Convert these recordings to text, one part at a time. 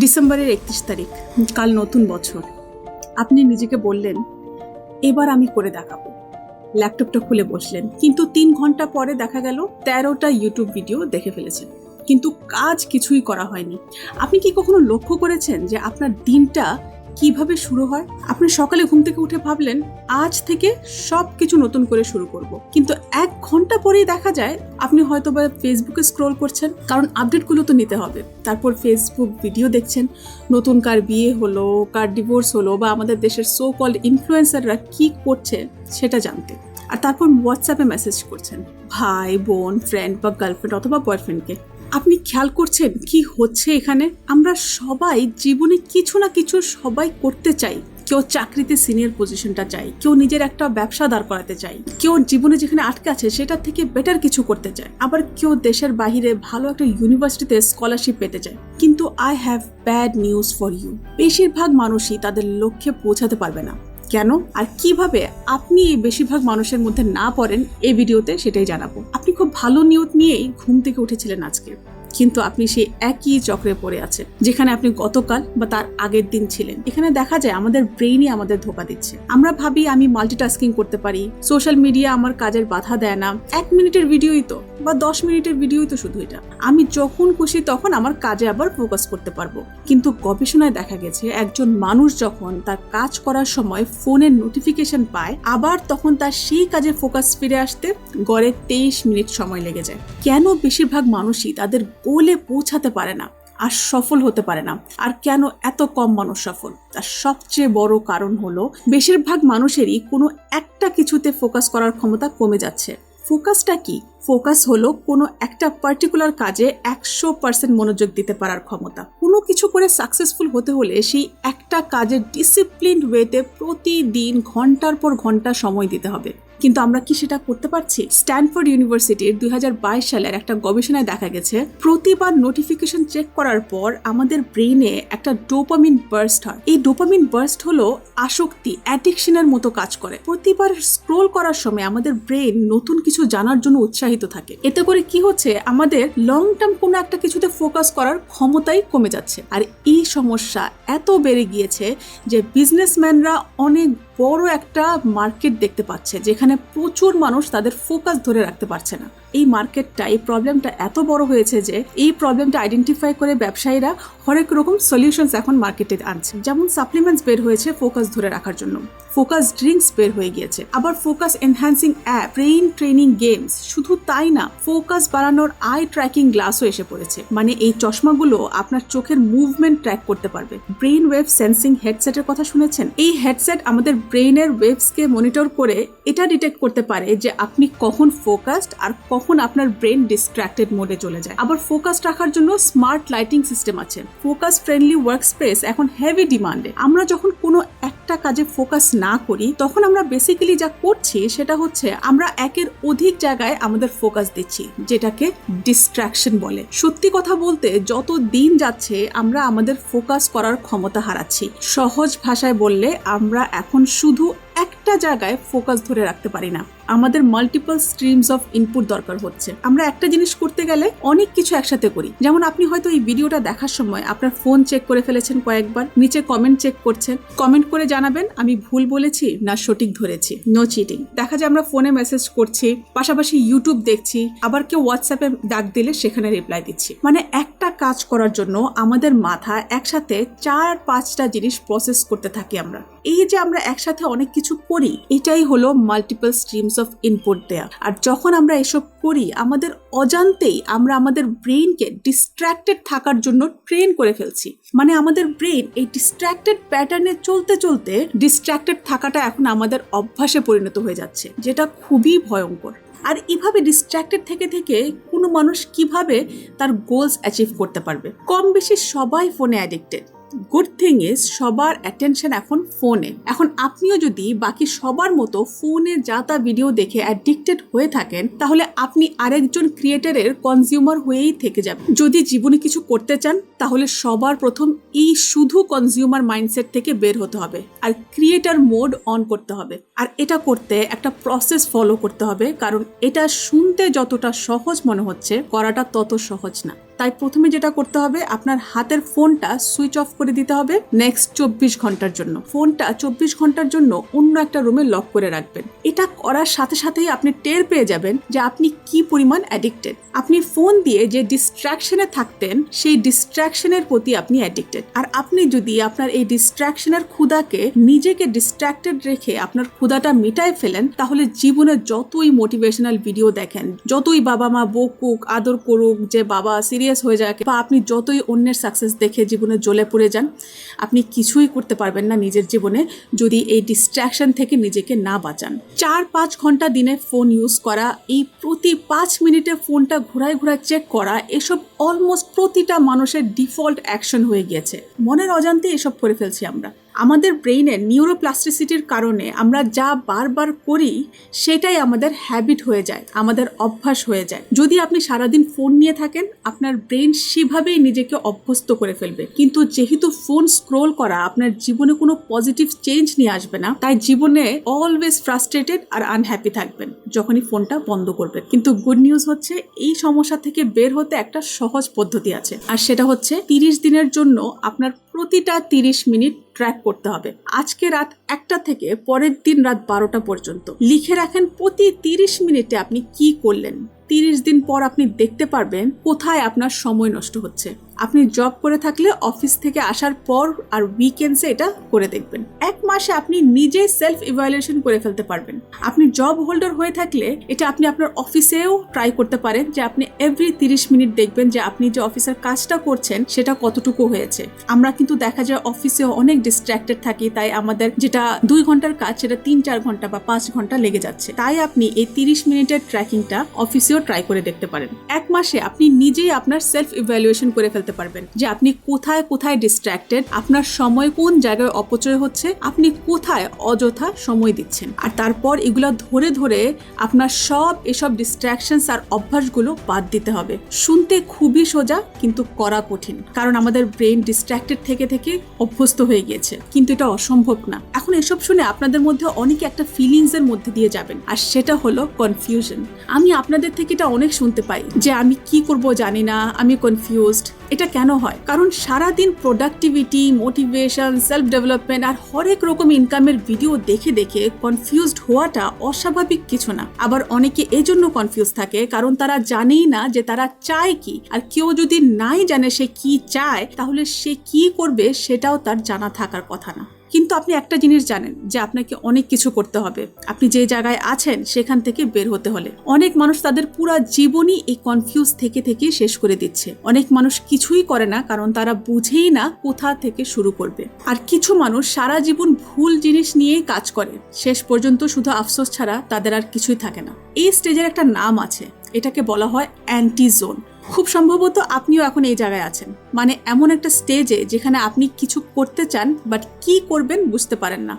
ডিসেম্বরের একত্রিশ তারিখ, কাল নতুন বছর। আপনি নিজেকে বললেন, এবার আমি করে দেখাবো। ল্যাপটপটা খুলে বসলেন। কিন্তু তিন ঘণ্টা পরে দেখা গেল, তেরোটা ইউটিউব ভিডিও দেখে ফেলেছেন। কিন্তু কাজ কিছুই করা হয়নি। আপনি কি কখনো লক্ষ্য করেছেন যে আপনার দিনটা কীভাবে শুরু হয়? আপনি সকালে ঘুম থেকে উঠে ভাবলেন, আজ থেকে সব কিছু নতুন করে শুরু করব। কিন্তু এক ঘণ্টা পরেই দেখা যায়, আপনি হয়তো বা ফেসবুকে স্ক্রোল করছেন, কারণ আপডেটগুলো তো নিতে হবে। তারপর ফেসবুক ভিডিও দেখছেন, নতুন কার বিয়ে হলো, কার ডিভোর্স হলো, বা আমাদের দেশের সো কল ইনফ্লুয়েন্সাররা কি করছে, সেটা জানতে। আর তারপর হোয়াটসঅ্যাপে মেসেজ করছেন, ভাই, বোন ফ্রেন্ড বা গার্লফ্রেন্ড অথবা বয়ফ্রেন্ডকে আপনি খেয়াল করছেন কি হচ্ছে এখানে? আমরা সবাই জীবনে কিছু না কিছু সবাই করতে চাই। কেউ চাকরিতে সিনিয়র পজিশনটা চাই, কেউ নিজের একটা ব্যবসা দাঁড় করাতে চাই, কেউ জীবনে যেখানে আটকে আছে সেটা থেকে বেটার কিছু করতে চায়। আবার কেউ দেশের বাহিরে ভালো একটা ইউনিভার্সিটিতে স্কলারশিপ পেতে চায়। কিন্তু I have bad news for you বেশিরভাগ মানুষই তাদের লক্ষ্যে পৌঁছাতে পারবে না। কেন? আর কীভাবে আপনি এই বেশিরভাগ মানুষের মধ্যে না পড়েন, এই ভিডিওতে সেটাই জানাব। আপনি খুব ভালো নিয়ত নিয়েই ঘুম থেকে উঠেছিলেন আজকে। কিন্তু আপনি সেই একই চক্রে পড়ে আছেন, যেখানে আপনি গতকাল বা তার আগের দিন ছিলেন। এখানে দেখা যায় আমাদের ব্রেইনই আমাদের ধোকা দিচ্ছে। আমরা ভাবি আমি মাল্টিটাস্কিং করতে পারি সোশ্যাল মিডিয়া আমার কাজের বাধা দেয় না। এক মিনিটের ভিডিওই তো, বা দশ মিনিটের ভিডিওই তো শুধু এটা। আমি যখন খুশি তখন আমার কাজে আবার ফোকাস করতে পারব। কিন্তু গবেষণায় দেখা গেছে, একজন মানুষ যখন তার কাজ করার সময় ফোনের নোটিফিকেশন পায়, আবার তখন তার সেই কাজে ফোকাস ফিরে আসতে গড়ে তেইশ মিনিট সময় লেগে যায়। কেন বেশিরভাগ মানুষই তাদের গোলে পৌঁছাতে পারে না, আর সফল হতে পারে না। আর কেন এত কম মানুষ সফল? তার সবচেয়ে বড় কারণ হলো, বেশিরভাগ মানুষেরই কোনো একটা কিছুতে ফোকাস করার ক্ষমতা কমে যাচ্ছে। ফোকাসটা কি? ফোকাস হলো কোনো একটা পার্টিকুলার কাজে একশো পার্সেন্ট মনোযোগ দিতে পারার ক্ষমতা। কোনো কিছু করে সাকসেসফুল হতে হলে সেই একটা কাজের ডিসিপ্লিন ওয়েতে প্রতিদিন ঘণ্টার পর ঘণ্টা সময় দিতে হবে। কিন্তু আমরা কি সেটা করতে পারছি? স্ট্যানফোর্ড ইউনিভার্সিটির দু হাজার বাইশ সালের একটা গবেষণায় দেখা গেছে, প্রতিবার নোটিফিকেশন চেক করার পর আমাদের ব্রেইনে একটা ডোপামিন বার্স্ট হয়। এই ডোপামিন বার্স্ট হলো আসক্তি অ্যাডিকশনের মতো কাজ করে। প্রতিবার স্ক্রোল করার সময় আমাদের ব্রেন নতুন কিছু জানার জন্য উৎসাহিত থাকে। এতে করে কি হচ্ছে? আমাদের লং টার্ম কোনো একটা কিছুতে ফোকাস করার ক্ষমতাই কমে যাচ্ছে। আর এই সমস্যা এত বেড়ে গিয়েছে যে বিজনেসম্যানরা অনেক বড় একটা মার্কেট দেখতে পাচ্ছে যেখানে প্রচুর মানুষ তাদের ফোকাস ধরে রাখতে পারছে না। এই মার্কেটটা এই প্রবলেমটা এত বড় হয়েছে যে এই প্রবলেমটা আইডেন্টিফাই করে ব্যবসায়ীরা হরেক রকম সলিউশনস এখন মার্কেটে আনছে। যেমন সাপ্লিমেন্টস বের হয়েছে ফোকাস ধরে রাখার জন্য। ফোকাস ড্রিঙ্কস বের হয়ে গিয়েছে। আবার focus enhancing app brain training games শুধু তাই না ফোকাস বাড়ানোর আই ট্র্যাকিং গ্লাসও এসে পড়েছে। মানে এই চশমাগুলো আপনার চোখের মুভমেন্ট ট্র্যাক করতে পারবে। ব্রেইন ওয়েভ সেন্সিং হেডসেটের কথা শুনেছেন? এই হেডসেট আমাদের ব্রেইনের ওয়েভসকে মনিটর করে এটা ডিটেক্ট করতে পারে যে আপনি কখন ফোকাসড আর কখন আপনার ব্রেন ডিস্ট্র্যাক্টেড মোডে চলে যায়। আবার ফোকাস রাখার জন্য স্মার্ট লাইটিং সিস্টেম আছে। ফোকাস ফ্রেন্ডলি ওয়ার্ক স্পেস এখন হেভি ডিমান্ডে আমরা যখন কোনো একটা কাজে ফোকাস না করি, তখন আমরা বেসিক্যালি যা করছি সেটা হচ্ছে আমরা একের অধিক জায়গায় আমাদের ফোকাস দিচ্ছি, যেটাকে ডিস্ট্রাকশন বলে। সত্যি কথা বলতে যত দিন যাচ্ছে আমরা আমাদের ফোকাস করার ক্ষমতা হারাচ্ছি। সহজ ভাষায় বললে আমরা এখন শুধু একটা জায়গায় ফোকাস ধরে রাখতে পারি না। আমাদের মাল্টিপল স্ট্রিমস অফ ইনপুট দরকার হচ্ছে। আমরা একটা জিনিস করতে গেলে অনেক কিছু একসাথে করি। যেমন আপনি হয়তো এই ভিডিওটা দেখার সময় আপনার ফোন চেক করে ফেলেছেন কয়েকবার, নিচে কমেন্ট চেক করছেন। কমেন্ট করে জানাবেন, আমি ভুল বলেছি না সঠিক ধরেছি। নো চিটিং দেখা যায় আমরা ফোনে মেসেজ করছি, পাশাপাশি ইউটিউব দেখছি, আবার কেউ হোয়াটসঅ্যাপে ডাক দিলে সেখানে রিপ্লাই দিচ্ছি। মানে একটা কাজ করার জন্য আমাদের মাথা একসাথে চার পাঁচটা জিনিস প্রসেস করতে থাকি আমরা। এই যে আমরা একসাথে অনেক কিছু করি, এটাই হলো মাল্টিপল স্ট্রিমস অফ ইনপুট দেয়া আর যখন আমরা এসব করি, আমাদের অজান্তেই আমরা আমাদের ব্রেইনকে ডিস্ট্র্যাক্টেড থাকার জন্য ট্রেন করে ফেলছি। মানে আমাদের ব্রেইন এই ডিস্ট্র্যাক্টেড প্যাটার্নে চলতে চলতে ডিস্ট্র্যাক্টেড থাকাটা এখন আমাদের অভ্যাসে পরিণত হয়ে যাচ্ছে, যেটা খুবই ভয়ঙ্কর। আর এভাবে ডিস্ট্র্যাক্টেড থেকে থেকে কোনো মানুষ কীভাবে তার গোলস অ্যাচিভ করতে পারবে? কম বেশি সবাই ফোনে অ্যাডিক্টেড গুড থিং ইজ সবার অ্যাটেনশন এখন ফোনে এখন আপনিও যদি বাকি সবার মতো ফোনে যা তা ভিডিও দেখে অ্যাডিক্টেড হয়ে থাকেন, তাহলে আপনি আরেকজন ক্রিয়েটারের কনজিউমার হয়েই থেকে যাবেন। যদি জীবনে কিছু করতে চান, তাহলে সবার প্রথম এই শুধু কনজিউমার মাইন্ডসেট থেকে বের হতে হবে আর ক্রিয়েটার মোড অন করতে হবে। আর এটা করতে একটা প্রসেস ফলো করতে হবে, কারণ এটা শুনতে যতটা সহজ মনে হচ্ছে, করাটা তত সহজ না। তাই প্রথমে যেটা করতে হবে, আপনার হাতের ফোনটা সুইচ অফ করে দিতে হবে নেক্সট চব্বিশ ঘণ্টার জন্য। ফোনটা চব্বিশ ঘণ্টার জন্য অন্য একটা রুমে লক করে রাখবেন। এটা করার সাথে সাথেই আপনি টের পেয়ে যাবেন যে আপনি কি পরিমাণ অ্যাডিক্টেড আপনি ফোন দিয়ে যে ডিস্ট্রাকশনে থাকতেন, সেই ডিস্ট্রাকশনের প্রতি আপনি অ্যাডিক্টেড আর আপনি যদি আপনার এই ডিস্ট্রাকশনের ক্ষুদাকে নিজেকে ডিস্ট্রাক্টেড রেখে আপনার ক্ষুদাটা মিটায় ফেলেন, তাহলে জীবনে যতই মোটিভেশনাল ভিডিও দেখেন, যতই বাবা মা বকুক, আদর করুক, যে বাবা সিরিয়াস হয়ে যাক বা আপনি যতই অন্যের সাকসেস দেখে জীবনে জ্বলে পড়ে যান, আপনি কিছুই করতে পারবেন না নিজের জীবনে যদি এই ডিস্ট্রাকশন থেকে নিজেকে না বাঁচান। চার পাঁচ ঘণ্টা দিনে ফোন ইউজ করা, এই প্রতি পাঁচ মিনিটে ফোনটা ঘোরায় ঘোরায় চেক করা, এসব অলমোস্ট প্রতিটা মানুষের ডিফল্ট অ্যাকশন হয়ে গিয়েছে। মনের অজান্তে এসব করে ফেলছি আমরা। আমাদের ব্রেইনের নিউরোপ্লাস্টিসিটির কারণে আমরা যা বারবার করি, সেটাই আমাদের হ্যাবিট হয়ে যায়, আমাদের অভ্যাস হয়ে যায়। যদি আপনি সারাদিন ফোন নিয়ে থাকেন, আপনার ব্রেন সেভাবেই নিজেকে অভ্যস্ত করে ফেলবে। কিন্তু যেহেতু ফোন স্ক্রোল করা, আপনার জীবনে কোনো পজিটিভ চেঞ্জ নিয়ে আসবে না, তাই জীবনে অলওয়েজ ফ্রাস্ট্রেটেড আর আনহ্যাপি থাকবেন, যখনই ফোনটা বন্ধ করবেন। কিন্তু গুড নিউজ হচ্ছে, এই সমস্যা থেকে বের হতে একটা সহজ পদ্ধতি আছে। আর সেটা হচ্ছে তিরিশ দিনের জন্য আপনার প্রতিটা তিরিশ মিনিট ট্র্যাক করতে হবে। আজকে রাত একটা থেকে পরের দিন রাত বারোটা পর্যন্ত। লিখে রাখেন প্রতি তিরিশ মিনিটে আপনি কি করলেন। তিরিশ দিন পর আপনি দেখতে পারবেন কোথায় আপনার সময় নষ্ট হচ্ছে। আপনি জব করে থাকলে অফিস থেকে আসার পর আর উইকেন্ডসে এটা করে দেখবেন। এক মাসে আপনি নিজেই সেলফ ইভ্যালুয়েশন করে ফেলতে পারবেন। আপনি জব হোল্ডার হয়ে থাকলে এটা আপনি আপনার অফিসেও ট্রাই করতে পারেন যে আপনি এভরি তিরিশ মিনিট দেখবেন যে আপনি যে অফিসের কাজটা করছেন সেটা কতটুকু হয়েছে। আমরা কিন্তু দেখা যায় অফিসে অনেক ডিস্ট্র্যাক্টেড থাকি, তাই আমাদের যেটা দুই ঘণ্টার কাজ, সেটা তিন চার ঘণ্টা বা পাঁচ ঘণ্টা লেগে যাচ্ছে। তাই আপনি এই তিরিশ মিনিটের ট্র্যাকিংটা অফিসেও ট্রাই করে দেখতে পারেন। এক মাসে আপনি নিজেই আপনার সেলফ ইভ্যালুয়েশন করে ফেলতে পারবেন যে আপনি কোথায় কোথায় ডিস্ট্র্যাক্টেড আপনার সময় কোন জায়গায় অপচয় হচ্ছে, আপনি কোথায় অযথা সময় দিচ্ছেন। আর তারপর এগুলো ধরে ধরে আপনার সব এসব ডিস্ট্র্যাকশনস আর অভ্যাসগুলো বাদ দিতে হবে। শুনতে খুবই সোজা, কিন্তু করা কঠিন। কারণ আমাদের ব্রেন ডিস্ট্র্যাক্টেড থেকে থেকে অভ্যস্ত হয়ে গিয়েছে। কিন্তু এটা অসম্ভব না। এখন এসব শুনে আপনাদের মধ্যে অনেকে একটা ফিলিংস এর মধ্যে দিয়ে যাবেন। আর সেটা হলো কনফিউশন আমি আপনাদের থেকে এটা অনেক শুনতে পাই যে আমি কি করব জানি না, আমি কনফিউজড এটা কেন হয়? কারণ সারাদিন প্রোডাক্টিভিটি মোটিভেশন সেলফ ডেভেলপমেন্ট আর হরেক রকম ইনকামের ভিডিও দেখে দেখে কনফিউজড হওয়াটা অস্বাভাবিক কিছু না। আবার অনেকে এজন্য কনফিউজ থাকে কারণ তারা জানেই না যে তারা চায় কি। আর কেউ যদি নাই জানে সে কি চায়, তাহলে সে কি করবে সেটাও তার জানা থাকার কথা না। কিন্তু আপনি একটা জিনিস জানেন যে আপনাকে অনেক কিছু করতে হবে। আপনি যে জায়গায় আছেন সেখান থেকে বের হতে হলে। অনেক মানুষ তাদের পুরো জীবনই এই কনফিউজ থেকে থেকে শেষ করে দিচ্ছে। অনেক মানুষ কিছুই করে না, কারণ তারা বুঝেই না কোথা থেকে শুরু করবে। আর কিছু মানুষ সারা জীবন ভুল জিনিস নিয়েই কাজ করে। শেষ পর্যন্ত শুধু আফসোস ছাড়া তাদের আর কিছুই থাকে না। এই স্টেজের একটা নাম আছে। এটাকে বলা হয় অ্যান্টি জোন খুব সম্ভবত আপনিও এখন এই জায়গায় আছেন। মানে এমন একটা স্টেজে যেখানে আপনি কিছু করতে চান বাট কি করবেন বুঝতে পারেন না।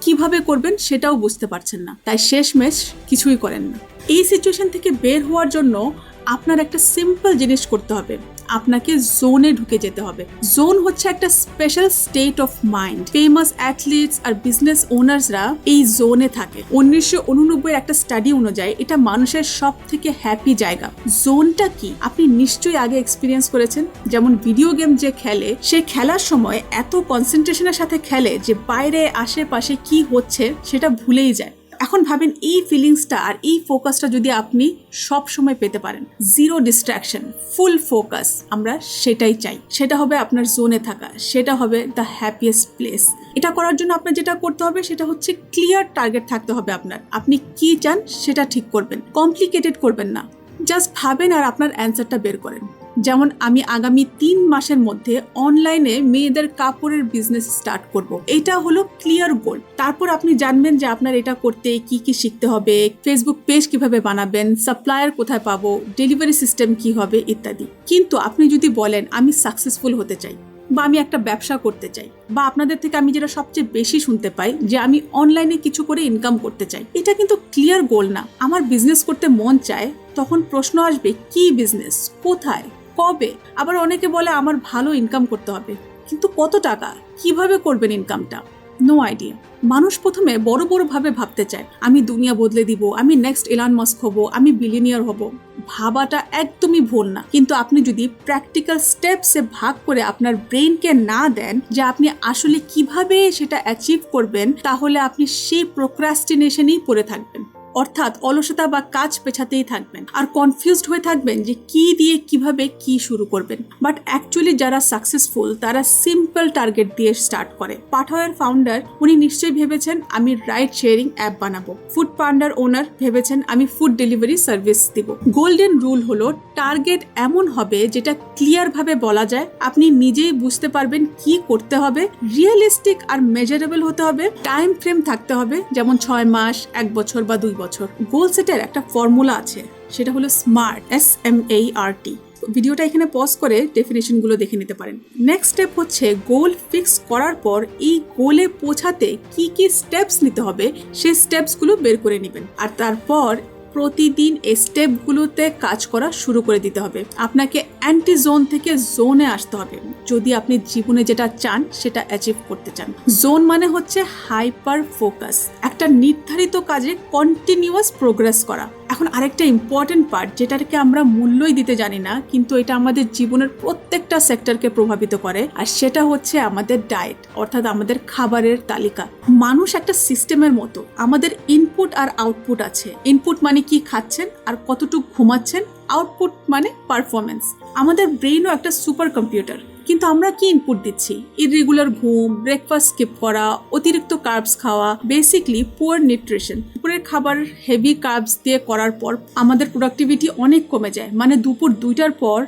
কীভাবে করবেন সেটাও বুঝতে পারছেন না। তাই শেষমেশ কিছুই করেন না। এই সিচুয়েশন থেকে বের হওয়ার জন্য আপনার একটা সিম্পল জিনিস করতে হবে। আপনাকে জোনে ঢুকে যেতে হবে। জোন হচ্ছে একটা special state of mind famous athletes R business ওনার্সরা এই জোনে থাকে। উনিশশো উননব্বই একটা স্টাডি অনুযায়ী এটা মানুষের সব থেকে হ্যাপি জায়গা জোনটা কি? আপনি নিশ্চয়ই আগে এক্সপিরিয়েন্স করেছেন। যেমন ভিডিও গেম যে খেলে, সে খেলার সময় এত কনসেন্ট্রেশনের সাথে খেলে যে বাইরে, আশেপাশে কি হচ্ছে সেটা ভুলেই যায়। এখন ভাবেন এই ফিলিংসটা আর এই ফোকাসটা যদি আপনি সব সময় পেতে পারেন জিরো ডিস্ট্রাকশন ফুল ফোকাস আমরা সেটাই চাই। সেটা হবে আপনার জোনে থাকা, সেটা হবে দ্য হ্যাপিয়েস্ট প্লেস এটা করার জন্য আপনার যেটা করতে হবে, সেটা হচ্ছে ক্লিয়ার টার্গেট থাকতে হবে আপনার। আপনি কি চান, সেটা ঠিক করবেন। কমপ্লিকেটেড করবেন না। জাস্ট ভাবেন আর আপনার অ্যান্সারটা বের করেন। যেমন আমি আগামী তিন মাসের মধ্যে অনলাইনে মেয়েদের কাপড়ের বিজনেস স্টার্ট করব। এটা হলো ক্লিয়ার গোল তারপর আপনি জানবেন যে আপনার এটা করতে কি কি শিখতে হবে ফেসবুক পেজ কীভাবে বানাবেন সাপ্লায়ার কোথায় পাবো ডেলিভারি সিস্টেম কি হবে ইত্যাদি। কিন্তু আপনি যদি বলেন, আমি সাকসেসফুল হতে চাই বা আমি একটা ব্যবসা করতে চাই বা আপনাদের থেকে আমি যেটা সবচেয়ে বেশি শুনতে পাই, যে আমি অনলাইনে কিছু করে ইনকাম করতে চাই, এটা কিন্তু ক্লিয়ার গোল না। আমার বিজনেস করতে মন চায়, তখন প্রশ্ন আসবে, কি বিজনেস কোথায়? কবে? আবার অনেকে বলে আমার ভালো ইনকাম করতে হবে। কিন্তু কত টাকা? কীভাবে করবেন ইনকামটা নো আইডিয়া মানুষ প্রথমে বড় বড় ভাবে ভাবতে চায়, আমি দুনিয়া বদলে দিব, আমি নেক্সট এলান মাস্ক হব, আমি বিলিনিয়ার হব। ভাবাটা একদমই ভুল না। কিন্তু আপনি যদি প্র্যাকটিক্যাল স্টেপসে ভাগ করে আপনার ব্রেনকে না দেন যে আপনি আসলে কীভাবে সেটা অ্যাচিভ করবেন, তাহলে আপনি সেই প্রোক্রাস্টিনেশনেই পড়ে থাকবেন। অর্থাৎ অলসতা বা কাজ পেছাতেই থাকবেন। আর কনফিউজড হয়ে থাকবেন যে কি দিয়ে, কীভাবে, কি শুরু করবেন। বাট অ্যাকচুয়ালি যারা সাকসেসফুল তারা সিম্পল টার্গেট দিয়ে স্টার্ট করে। পাঠাওয়ের ফাউন্ডার উনি নিশ্চয়ই ভেবেছেন, আমি রাইড শেয়ারিং অ্যাপ বানাবো। ফুড পান্ডার ওনার ভেবেছেন, আমি ফুড ডেলিভারি সার্ভিস দিব। গোল্ডেন রুল হলো টার্গেট এমন হবে যেটা ক্লিয়ার ভাবে বলা যায়। আপনি নিজেই বুঝতে পারবেন কি করতে হবে। রিয়েলিস্টিক আর মেজারেবল হতে হবে। টাইম ফ্রেম থাকতে হবে, যেমন ছয় মাস, এক বছর বা দুই বছর। গোল সেটের একটা ফর্মুলা আছে, সেটা হলো স্মার্ট এস এম এই আর টি ভিডিওটা এখানে পজ করে ডেফিনেশনগুলো দেখে নিতে পারেন। নেক্সট স্টেপ হচ্ছে গোল ফিক্স করার পর এই গোলে পৌঁছাতে কি কি স্টেপস নিতে হবে, সেই স্টেপসগুলো বের করে নেবেন। আর তারপর প্রতিদিন এই স্টেপগুলোতে কাজ করা শুরু করে দিতে হবে। আপনাকে অ্যান্টি জোন থেকে জোনে আসতে হবে। যদি আপনি জীবনে যেটা চান, সেটা অ্যাচিভ করতে চান। জোন মানে হচ্ছে হাইপার ফোকাস একটা নির্ধারিত কাজে কন্টিনিউয়াস প্রোগ্রেস করা। এখন আরেকটা ইম্পর্টেন্ট পার্ট যেটাকে আমরা মূল্যই দিতে জানি না, কিন্তু এটা আমাদের জীবনের প্রত্যেকটা সেক্টরকে প্রভাবিত করে, আর সেটা হচ্ছে আমাদের ডায়েট অর্থাৎ আমাদের খাবারের তালিকা। মানুষ একটা সিস্টেমের মতো, আমাদের ইনপুট আর আউটপুট আছে। ইনপুট মানে কি খাচ্ছেন, আর কতটুকু ঘুমাচ্ছেন আউটপুট মানে পারফরমেন্স আমাদের ব্রেইনও একটা সুপার কম্পিউটার কিন্তু আমরা কি ইনপুট দিচ্ছি? ইরেগুলার ঘুম ব্রেকফাস্ট স্কিপ করা, অতিরিক্ত কার্বস খাওয়া বেসিকলি পুয়ার নিউট্রিশন দুপুরের খাবার হেভি কার্বস দিয়ে করার পর আমাদের প্রোডাক্টিভিটি অনেক কমে যায়। মানে দুপুর দুইটার পর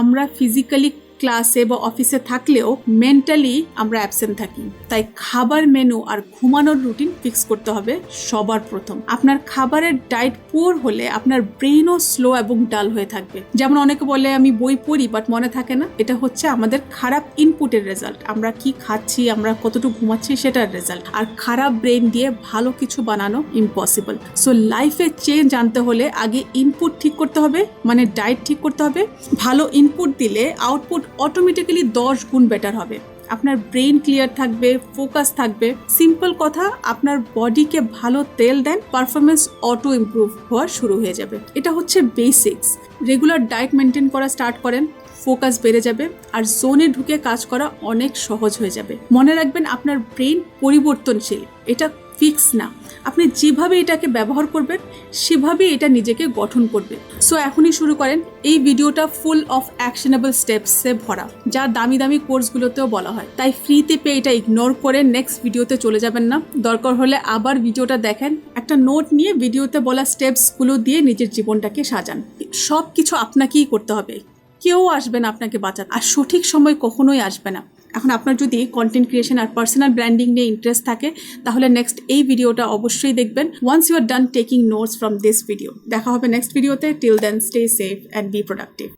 আমরা ফিজিক্যালি ক্লাসে বা অফিসে থাকলেও মেন্টালি আমরা অ্যাবসেন্ট থাকি। তাই খাবার মেনু আর ঘুমানোর রুটিন ফিক্স করতে হবে সবার প্রথম। আপনার খাবারের ডায়েট পুয়ার হলে আপনার ব্রেনও স্লো এবং ডাল হয়ে থাকবে। যেমন অনেকে বলে, আমি বই পড়ি বাট মনে থাকে না। এটা হচ্ছে আমাদের খারাপ ইনপুটের রেজাল্ট আমরা কি খাচ্ছি, আমরা কতটুকু ঘুমাচ্ছি, সেটার রেজাল্ট আর খারাপ ব্রেন দিয়ে ভালো কিছু বানানো ইম্পসিবল সো লাইফে চেঞ্জ আনতে হলে আগে ইনপুট ঠিক করতে হবে মানে ডায়েট ঠিক করতে হবে। ভালো ইনপুট দিলে আউটপুট অটোমেটিক্যালি দশ গুণ বেটার হবে। আপনার ব্রেন ক্লিয়ার থাকবে ফোকাস থাকবে। সিম্পল কথা, আপনার বডিকে ভালো তেল দেন পারফরমেন্স অটো ইমপ্রুভ হওয়া শুরু হয়ে যাবে। এটা হচ্ছে বেসিক্স রেগুলার ডায়েট মেনটেন করা স্টার্ট করেন ফোকাস বেড়ে যাবে আর জোনে ঢুকে কাজ করা অনেক সহজ হয়ে যাবে। মনে রাখবেন আপনার ব্রেন পরিবর্তনশীল। এটা ফিক্স না। আপনি যেভাবে এটাকে ব্যবহার করবেন, সেভাবেই এটা নিজেকে গঠন করবে। সো এখনই শুরু করেন। এই ভিডিওটা ফুল অফ অ্যাকশনেবল স্টেপসে ভরা, যা দামি দামি কোর্সগুলোতেও বলা হয়। তাই ফ্রিতে পেয়ে এটা ইগনোর করে নেক্সট ভিডিওতে চলে যাবেন না। দরকার হলে আবার ভিডিওটা দেখেন। একটা নোট নিয়ে ভিডিওতে বলা স্টেপসগুলো দিয়ে নিজের জীবনটাকে সাজান। সব কিছু আপনাকেই করতে হবে। কেউ আসবে না আপনাকে বাঁচাতে। আর সঠিক সময় কখনোই আসবে না। এখন আপনার যদি কন্টেন্ট ক্রিয়েশন আর পার্সোনাল ব্র্যান্ডিং নিয়ে ইন্টারেস্ট থাকে, তাহলে নেক্সট এই ভিডিওটা অবশ্যই দেখবেন once you are done taking notes from this video দেখা হবে নেক্সট ভিডিওতে till then stay safe and be productive